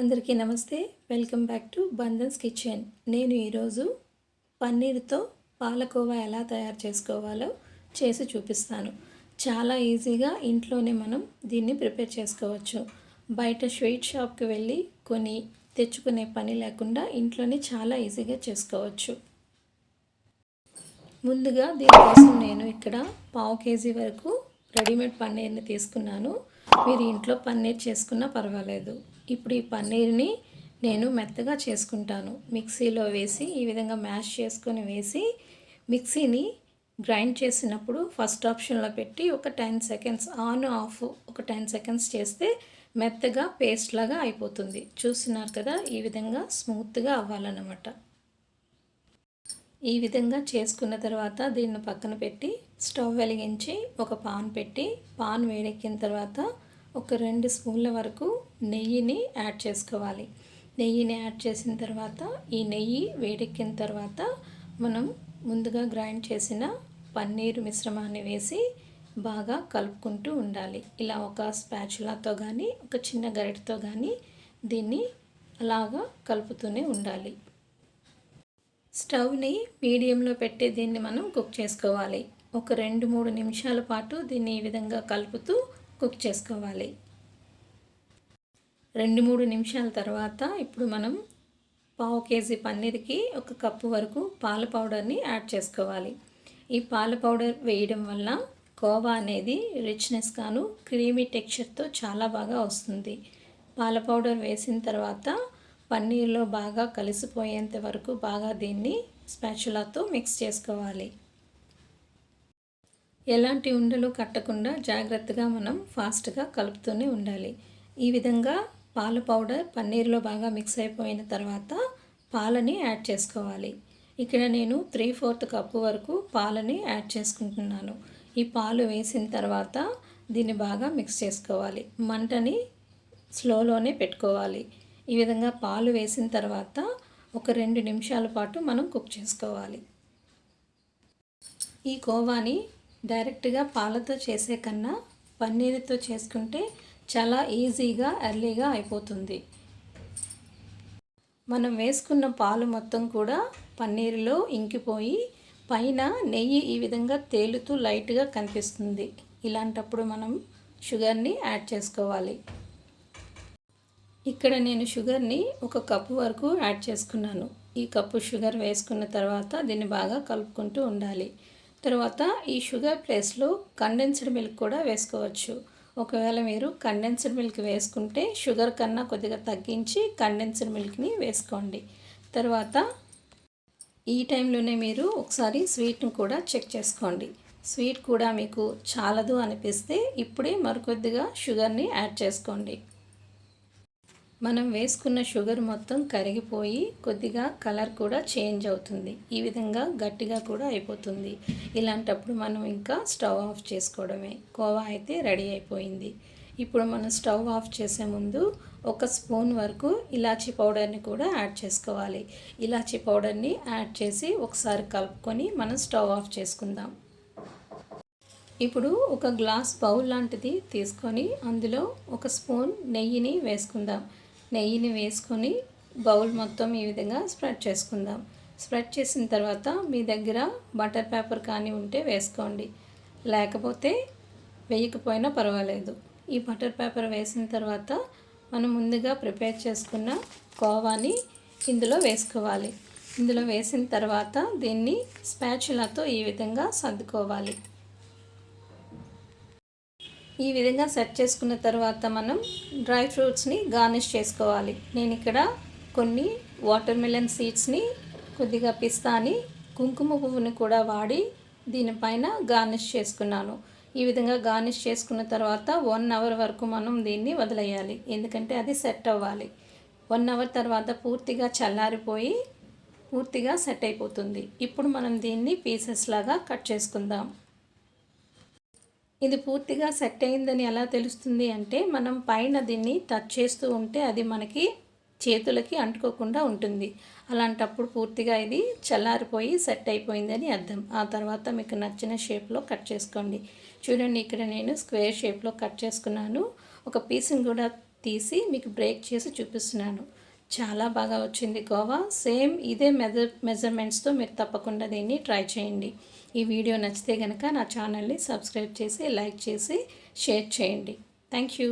అందరికీ నమస్తే. Welcome back to Bandhan's kitchen. నేను ఈరోజు పన్నీర్తో పాలకోవా ఎలా తయారు చేసుకోవాలో చేసి చూపిస్తాను. చాలా ఈజీగా ఇంట్లోనే మనం దీన్ని ప్రిపేర్ చేసుకోవచ్చు. బయట స్వీట్ షాప్కి వెళ్ళి కొని తెచ్చుకునే పని లేకుండా ఇంట్లోనే చాలా ఈజీగా చేసుకోవచ్చు. ముందుగా దీనికోసం నేను ఇక్కడ పావు కేజీ వరకు రెడీమేడ్ పన్నీర్ని తీసుకున్నాను. మీరు ఇంట్లో పన్నీర్ చేసుకున్నా పర్వాలేదు. ఇప్పుడు ఈ పన్నీర్ని నేను మెత్తగా చేసుకుంటాను. మిక్సీలో వేసి ఈ విధంగా మ్యాష్ చేసుకొని వేసి మిక్సీని గ్రైండ్ చేసినప్పుడు ఫస్ట్ ఆప్షన్లో పెట్టి ఒక టెన్ సెకండ్స్ ఆన్ ఆఫ్ ఒక టెన్ సెకండ్స్ చేస్తే మెత్తగా పేస్ట్ లాగా అయిపోతుంది. చూస్తున్నారు కదా ఈ విధంగా స్మూత్గా అవ్వాలన్నమాట. ఈ విధంగా చేసుకున్న తర్వాత దీన్ని పక్కన పెట్టి స్టవ్ వెలిగించి ఒక పాన్ పెట్టి పాన్ వేడెక్కిన తర్వాత ఒక రెండు స్పూన్ల వరకు నెయ్యిని యాడ్ చేసుకోవాలి. నెయ్యిని యాడ్ చేసిన తర్వాత ఈ నెయ్యి వేడెక్కిన తర్వాత మనం ముందుగా గ్రైండ్ చేసిన పన్నీరు మిశ్రమాన్ని వేసి బాగా కలుపుకుంటూ ఉండాలి. ఇలా ఒక స్పాచులాతో కానీ ఒక చిన్న గరిటతో కానీ దీన్ని అలాగా కలుపుతూనే ఉండాలి. స్టవ్ని మీడియంలో పెట్టి దీన్ని మనం కుక్ చేసుకోవాలి. ఒక రెండు మూడు నిమిషాల పాటు దీన్ని ఈ విధంగా కలుపుతూ కుక్ చేసుకోవాలి. రెండు మూడు నిమిషాల తర్వాత ఇప్పుడు మనం పావు కేజీ పన్నీర్కి ఒక కప్పు వరకు పాల పౌడర్ని యాడ్ చేసుకోవాలి. ఈ పాల పౌడర్ వేయడం వల్ల కోవా అనేది రిచ్నెస్ గాను క్రీమీ టెక్స్చర్తో చాలా బాగా వస్తుంది. పాల పౌడర్ వేసిన తర్వాత పన్నీర్లో బాగా కలిసిపోయేంత వరకు బాగా దీన్ని స్పాచులాతో మిక్స్ చేసుకోవాలి. ఎలాంటి ఉండలు కట్టకుండా జాగ్రత్తగా మనం ఫాస్ట్గా కలుపుతూనే ఉండాలి. ఈ విధంగా పాల పౌడర్ పన్నీర్లో బాగా మిక్స్ అయిపోయిన తర్వాత పాలని యాడ్ చేసుకోవాలి. ఇక్కడ నేను త్రీ ఫోర్త్ కప్పు వరకు పాలని యాడ్ చేసుకుంటున్నాను. ఈ పాలు వేసిన తర్వాత దీన్ని బాగా మిక్స్ చేసుకోవాలి. మంటని స్లోలోనే పెట్టుకోవాలి. ఈ విధంగా పాలు వేసిన తర్వాత ఒక రెండు నిమిషాల పాటు మనం కుక్ చేసుకోవాలి. ఈ కోవాని డైరెక్ట్గా పాలతో చేసే కన్నా పన్నీరుతో చేసుకుంటే చాలా ఈజీగా ఎర్లీగా అయిపోతుంది. మనం వేసుకున్న పాలు మొత్తం కూడా పన్నీరులో ఇంకిపోయి పైన నెయ్యి ఈ విధంగా తేలుతూ లైట్గా కనిపిస్తుంది. ఇలాంటప్పుడు మనం షుగర్ని యాడ్ చేసుకోవాలి. ఇక్కడ నేను షుగర్ని ఒక కప్పు వరకు యాడ్ చేసుకున్నాను. ఈ కప్పు షుగర్ వేసుకున్న తర్వాత దీన్ని బాగా కలుపుకుంటూ ఉండాలి. తర్వాత ఈ షుగర్ ప్లేస్లో కండెన్స్డ్ మిల్క్ కూడా వేసుకోవచ్చు. ఒకవేళ మీరు కండెన్స్డ్ మిల్క్ వేసుకుంటే షుగర్ కన్నా కొద్దిగా తగ్గించి కండెన్స్డ్ మిల్క్ని వేసుకోండి. తర్వాత ఈ టైంలోనే మీరు ఒకసారి స్వీట్ని కూడా చెక్ చేసుకోండి. స్వీట్ కూడా మీకు చాలదు అనిపిస్తే ఇప్పుడే మరికొద్దిగా షుగర్ని యాడ్ చేసుకోండి. మనం వేసుకున్న షుగర్ మొత్తం కరిగిపోయి కొద్దిగా కలర్ కూడా చేంజ్ అవుతుంది. ఈ విధంగా గట్టిగా కూడా అయిపోతుంది. ఇలాంటప్పుడు మనం ఇంకా స్టవ్ ఆఫ్ చేసుకోవడమే. కోవా అయితే రెడీ అయిపోయింది. ఇప్పుడు మనం స్టవ్ ఆఫ్ చేసే ముందు ఒక స్పూన్ వరకు ఇలాచీ పౌడర్ని కూడా యాడ్ చేసుకోవాలి. ఇలాచీ పౌడర్ని యాడ్ చేసి ఒకసారి కలుపుకొని మనం స్టవ్ ఆఫ్ చేసుకుందాం. ఇప్పుడు ఒక గ్లాస్ బౌల్ లాంటిది తీసుకొని అందులో ఒక స్పూన్ నెయ్యిని వేసుకుందాం. నెయ్యిని వేసుకొని బౌల్ మొత్తం ఈ విధంగా స్ప్రెడ్ చేసుకుందాం. స్ప్రెడ్ చేసిన తర్వాత మీ దగ్గర బటర్ పేపర్ కానీ ఉంటే వేసుకోండి. లేకపోతే వేయకపోయినా పర్వాలేదు. ఈ బటర్ పేపర్ వేసిన తర్వాత మనం ముందుగా ప్రిపేర్ చేసుకున్న కోవాని ఇందులో వేసుకోవాలి. ఇందులో వేసిన తర్వాత దీన్ని స్పాచులాతో ఈ విధంగా సర్దుకోవాలి. ఈ విధంగా సెట్ చేసుకున్న తర్వాత మనం డ్రై ఫ్రూట్స్ని గార్నిష్ చేసుకోవాలి. నేను ఇక్కడ కొన్ని వాటర్ మిలన్ సీడ్స్ని కొద్దిగా పిస్తాని కుంకుమ పువ్వుని కూడా వాడి దీనిపైన గార్నిష్ చేసుకున్నాను. ఈ విధంగా గార్నిష్ చేసుకున్న తర్వాత వన్ అవర్ వరకు మనం దీన్ని వదిలేయాలి. ఎందుకంటే అది సెట్ అవ్వాలి. వన్ అవర్ తర్వాత పూర్తిగా చల్లారిపోయి పూర్తిగా సెట్ అయిపోతుంది. ఇప్పుడు మనం దీన్ని పీసెస్ లాగా కట్ చేసుకుందాం. ఇది పూర్తిగా సెట్ అయిందని ఎలా తెలుస్తుంది అంటే మనం పైన దీన్ని టచ్ చేస్తూ ఉంటే అది మనకి చేతులకి అంటుకోకుండా ఉంటుంది. అలాంటప్పుడు పూర్తిగా ఇది చల్లారిపోయి సెట్ అయిపోయిందని అర్థం. ఆ తర్వాత మీకు నచ్చిన షేప్లో కట్ చేసుకోండి. చూడండి ఇక్కడ నేను స్క్వేర్ షేప్లో కట్ చేసుకున్నాను. ఒక పీస్ని కూడా తీసి మీకు బ్రేక్ చేసి చూపిస్తున్నాను. చాలా బాగా వచ్చింది కోవా సేమ్ ఇదే మెజర్ మెజర్మెంట్స్తో మీరు తప్పకుండా దీన్ని ట్రై చేయండి. ఈ వీడియో నచ్చితే కనుక నా ఛానల్ని సబ్స్క్రైబ్ చేసి లైక్ చేసి షేర్ చేయండి. Thank you.